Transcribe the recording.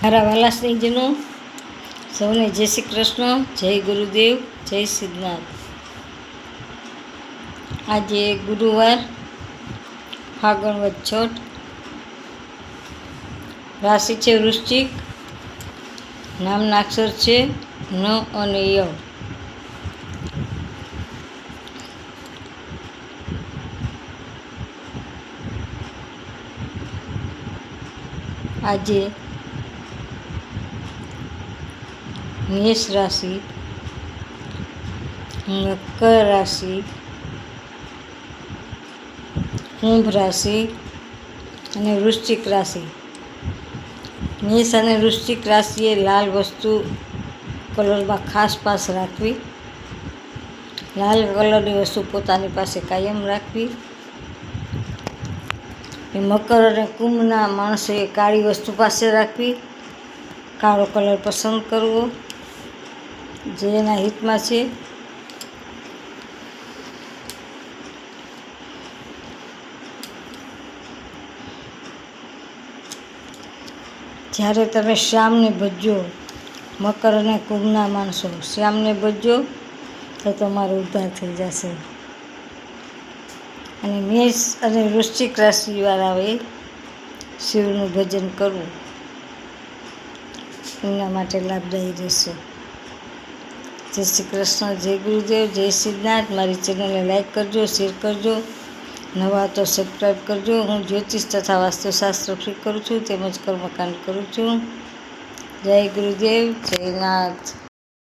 મારા વાલા સૌને જય શ્રી કૃષ્ણ, જય ગુરુદેવ, જય સિદ્ધનાથ આજે ગુરુવાર, ફાગણ વચ્છોટ રાશિ છે વૃશ્ચિક નામના અક્ષર છે ન અને ય. આજે મેષ રાશિ, મકર રાશિ, કુંભ રાશિ અને વૃશ્ચિક રાશિ. મેષ અને વૃશ્ચિક રાશિએ લાલ વસ્તુ કલરમાં ખાસ પાસ રાખવી. લાલ કલરની વસ્તુ પોતાની પાસે કાયમ રાખવી. મકર અને કુંભના માણસે કાળી વસ્તુ પાસે રાખવી. કાળો કલર પસંદ કરવો. જે એના હિતમાં છે. જ્યારે તમે શ્યામને ભજજો, મકર અને કુંભના માણસો, શ્યામને ભજજો, તો તમારો ઉદ્ધાર થઈ જશે. અને મેષ અને વૃશ્ચિક રાશિવાળાએ શિવનું ભજન કરવું એમના માટે લાભદાયી રહેશે. જય શ્રી કૃષ્ણ, જય ગુરુદેવ, જય સિદ્ધનાથ. મારી ચેનલને લાઇક કરજો, શેર કરજો. નવા તો સબસ્ક્રાઈબ કરજો. હું જ્યોતિષ તથા વાસ્તુશાસ્ત્ર ફ્રી કરું છું, તેમજ કર્મકાંડ કરું છું. જય ગુરુદેવ, જય નાથ.